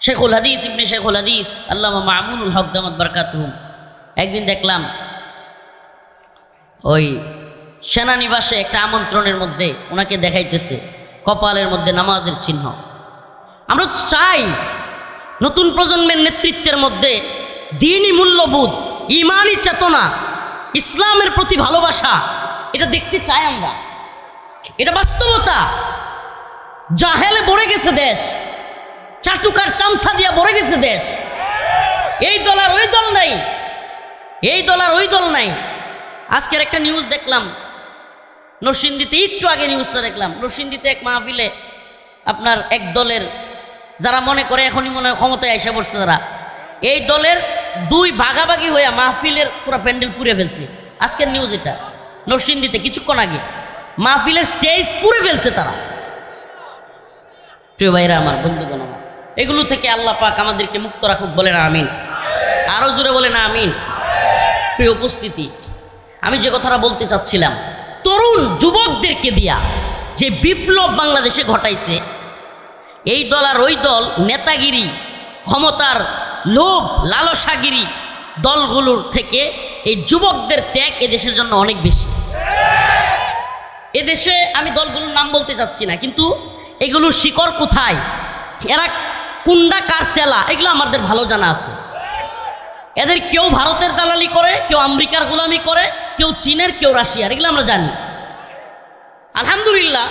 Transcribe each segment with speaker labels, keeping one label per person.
Speaker 1: শেখুল হাদিস, ইবনে শেখুল হাদিস, আল্লামা মামুনুল হক দামত বারকাতুহুম একদিন দেখলাম ওই সেনানিবাসে একটা আমন্ত্রণের মধ্যে ওনাকে দেখাইতেছে, কপালের মধ্যে নামাজের চিহ্ন। আমরা চাই নতুন প্রজন্মের নেতৃত্বের মধ্যে দিনই মূল্যবোধ, ইমানই চেতনা, ইসলামের প্রতি ভালোবাসা, এটা দেখতে চাই আমরা। এটা বাস্তবতা। জাহেলে ভরে গেছে দেশ। চাটুকার চামচা দিয়া ভরে গেছে দেশ। এই দল আর ওই দল নাই। এই দল আর ওই দল নাই। আজকের একটা নিউজ দেখলাম। নরসিংদীতে একটু আগে নিউজটা দেখলাম। নরসিংদীতে এক মাহফিলে আপনার এক দলের যারা মনে করে এখনই মনে হয় ক্ষমতায় এসে পড়ছে তারা, এই দলের দুই ভাগাভাগি হয়ে মাহফিলের পুরো প্যান্ডেল পুড়ে ফেলছে। আজকের নিউজ এটা। নরসিংদীতে কিছুক্ষণ আগে মাহফিলের স্টেজ পুড়ে ফেলছে তারা। প্রিয় ভাইরা, আমার বন্ধুগণ, আমার এগুলো থেকে আল্লাহ পাক আমাদেরকে মুক্ত রাখুক বলে না আমিন। আরও জোরে বলে না আমিন। প্রিয় উপস্থিতি, আমি যে কথাটা বলতে চাচ্ছিলাম, তরুণ যুবকদেরকে দিয়া যে বিপ্লব বাংলাদেশে ঘটাইছে, এই দল আর ওই দল নেতাগিরি, ক্ষমতার লোভ, লালসাগিরি দলগুলোর থেকে এই যুবকদের ত্যাগ এদেশের জন্য অনেক বেশি। এদেশে আমি দলগুলোর নাম বলতে চাচ্ছি না, কিন্তু এগুলোর শিকড় কোথায়? এরা কুন্ডা কার সেলা এগুলো আমাদের ভালো জানা আছে। এদের কেউ ভারতের দালালি করে, কেউ আমেরিকার গোলামি করে, কেউ চীনের, কেউ রাশিয়ার, এগুলো আমরা জানি। আলহামদুলিল্লাহ,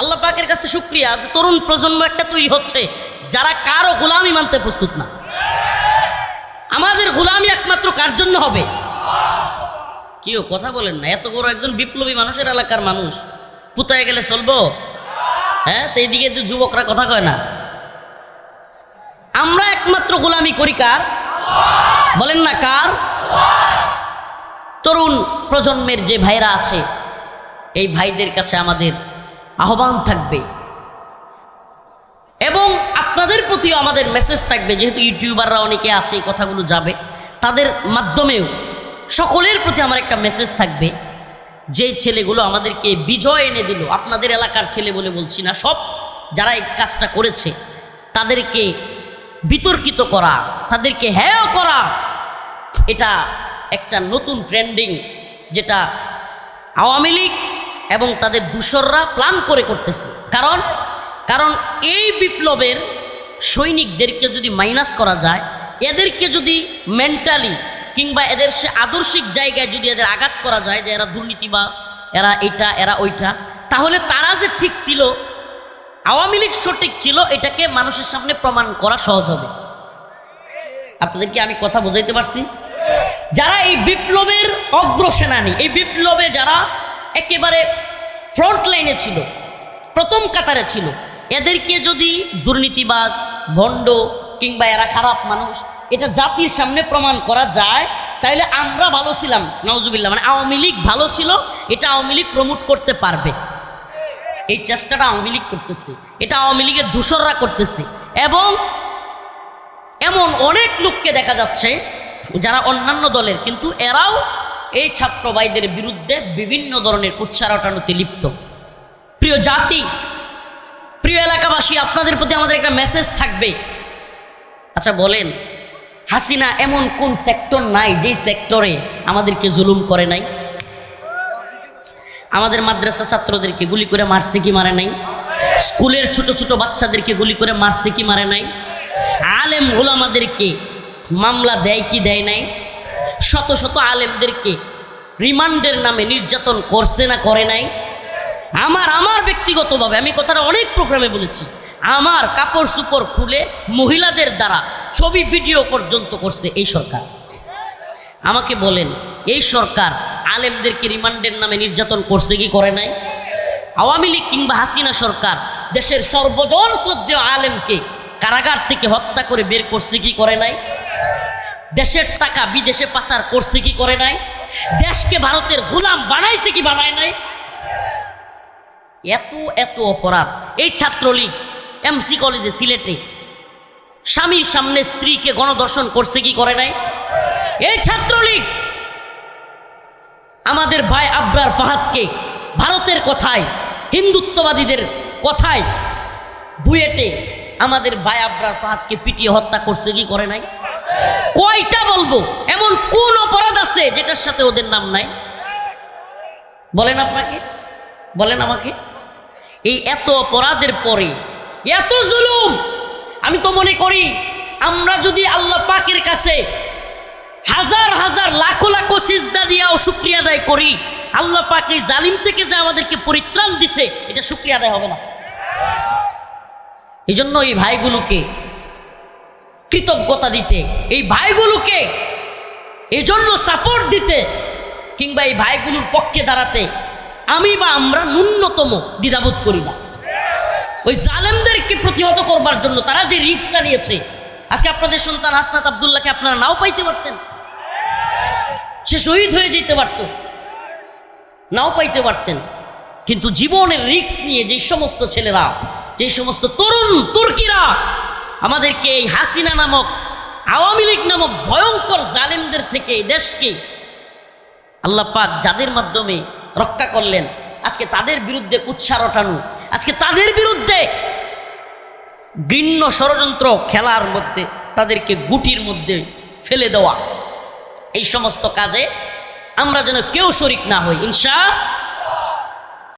Speaker 1: আল্লাহ পাকের কাছে শুক্রিয়া যে তরুণ প্রজন্ম একটা তৈরি হচ্ছে, যারা কারও গোলামি মানতে প্রস্তুত না। আমাদের গোলামি একমাত্র কার জন্য হবে? কেউ কথা বলেন না, এত বড় একজন বিপ্লবী মানুষের এলাকার মানুষ পুতায় গেলে চলবো? হ্যাঁ তো এইদিকে যুবকরা কথা কয় না। একমাত্র গোলামি করি কার? বলেন না কার? তরুণ প্রজন্মের যে ভাইরা আছে, এই ভাইদের কাছে আমাদের আহ্বান থাকবে। এবং আপনাদের প্রতিও আমাদের মেসেজ থাকবে, যেহেতু ইউটিউবাররা অনেকে আছে, এই কথাগুলো যাবে। তাদের মাধ্যমেও সকলের প্রতি আমার একটা মেসেজ থাকবে। যে ছেলেগুলো আমাদেরকে বিজয় এনে দিল, আপনাদের এলাকার ছেলে বলে বলছি না, সব যারা এই কাজটা করেছে, তাদেরকে বিতর্কিত করা, তাদেরকে হ্যাঁ করা, এটা একটা নতুন ট্রেন্ডিং যেটা আওয়ামী লীগ এবং তাদের দূষররা প্ল্যান করে করতেছে। কারণ কারণ এই বিপ্লবের সৈনিকদেরকে যদি মাইনাস করা যায়, এদেরকে যদি মেন্টালি কিংবা এদের সে আদর্শিক জায়গায় যদি এদের আঘাত করা যায় যে এরা দুর্নীতিবাস এরা এটা, এরা ওইটা, তাহলে তারা যে ঠিক ছিল আওয়ামী লীগ সঠিক ছিল, এটাকে মানুষের সামনে প্রমাণ করা সহজ হবে। আপনাদেরকে আমি কথা বোঝাইতে পারছি? যারা এই বিপ্লবের অগ্রসেনানী, এই বিপ্লবে যারা একেবারে ফ্রন্ট লাইনে ছিল, প্রথম কাতারে ছিল, এদেরকে যদি দুর্নীতিবাজ, ভণ্ড কিংবা এরা খারাপ মানুষ, এটা জাতির সামনে প্রমাণ করা যায় তাহলে আমরা ভালো ছিলাম নওজুবিল্লাহ মানে আওয়ামী লীগ ভালো ছিল, এটা আওয়ামী লীগ প্রমোট করতে পারবে। এই চেষ্টাটা আওয়ামী লীগ করতেছে, এটা আওয়ামী লীগের দূষররা করতেছে এবং এমন অনেক লোককে দেখা যাচ্ছে যারা অন্যান্য দলের, কিন্তু এরাও এই ছাত্র ভাইদের বিরুদ্ধে বিভিন্ন ধরনের উচ্চারটানুতে লিপ্ত। প্রিয় জাতি, প্রিয় এলাকাবাসী, আপনাদের প্রতি আমাদের একটা মেসেজ থাকবে। আচ্ছা বলেন, হাসিনা এমন কোন সেক্টর নাই যেই সেক্টরে আমাদেরকে জুলুম করে নাই? আমাদের মাদ্রাসা ছাত্রদেরকে গুলি করে মারছে কি মারে নাই? স্কুলের ছোট ছোট বাচ্চাদেরকে গুলি করে মারছে কি মারে নাই? আলেম ওলামাদেরকে মামলা দেয় কি দেয় নাই? শত শত আলেমদেরকে রিমান্ডের নামে নির্যাতন করছে না করে নাই? আমার আমার ব্যক্তিগতভাবে আমি কথাটা অনেক প্রোগ্রামে বলেছি। আমার কাপড় সুপড় খুলে মহিলাদের দ্বারা ছবি, ভিডিও পর্যন্ত করছে এই সরকার। আমাকে বলেন, এই সরকার আলেমদেরকে রিমান্ডের নামে নির্যাতন করছে কি করে নাই? আওয়ামী লীগ কিংবা হাসিনা সরকার দেশের সর্বজন শ্রদ্ধেয় আলেমকে কারাগার থেকে হত্যা করে বের করছে কি করে নাই? দেশের টাকা বিদেশে পাচার করছে কি করে নাই? দেশকে ভারতের গোলাম বানাইছে কি বানায় নাই? এত এত অপরাধ। এই ছাত্রলীগ এমসি কলেজে সিলেটে, স্বামীর সামনে স্ত্রীকে গণদর্শন করছে কি করে নাই? এই ছাত্রলীগ আমাদের ভাই আবরার ফাহাদকে ভারতের কথায়, হিন্দুত্ববাদীদের কথায় বুয়েটে আমাদের ভাই আবরার ফাহাদকে পিটিয়ে হত্যা করছে কি করে নাই? কয়টা বলব? এমন কোন অপরাধ আছে যেটার সাথে ওদের নাম নাই? বলেন আপনাকে? বলেন আমাকে? এই এত অপরাধের পরে, এত জুলুম! আমি তো মনে করি, আমরা যদি আল্লাহ পাকের কাছে হাজার হাজার লাখো লাখো সিজদা দিয়াও শুক্রিয়া আদায় করি। আল্লাহ পাক এই জালিম থেকে যে আমাদেরকে পরিত্রাণ দিছে, এটা শুক্রিয়া আদায় হবে না। এই জন্য এই ভাইগুলোকে কৃতজ্ঞতা দিতে, এই ভাইগুলোকে এই জন্য সাপোর্ট দিতে কিংবা এই ভাইগুলোর পক্ষে দাঁড়াতে আমি বা আমরা ন্যূনতম দ্বিধাবোধ করি না। ওই জালেমদেরকে প্রতিহত করবার জন্য তারা যে রিস্কটা নিয়েছে আজকে আপনাদের সন্তান হাসনাত আবদুল্লাহকে আপনারা নাও পাইতে পারতেন। সে শহীদ হয়ে যেতে পারত। নাও পাইতে পারতেন। কিন্তু জীবনের রিস্ক নিয়ে যে সমস্ত ছেলেরা, যে সমস্ত তরুণ তুর্কিরা, আমাদেরকে এই হাসিনা নামক, আওয়ামী লীগ নামক ভয়ঙ্কর জালেমদের থেকে দেশকে আল্লাহ পাক যাদের মাধ্যমে রক্ষা করলেন, আজকে তাদের বিরুদ্ধে কুৎসা রটানো, আজকে তাদের বিরুদ্ধে ঘৃণ্য ষড়যন্ত্র খেলার মধ্যে, তাদেরকে গুটির মধ্যে ফেলে দেওয়া। এই সমস্ত কাজে আমরা যেন কেউ শরিক না হই। ইনশা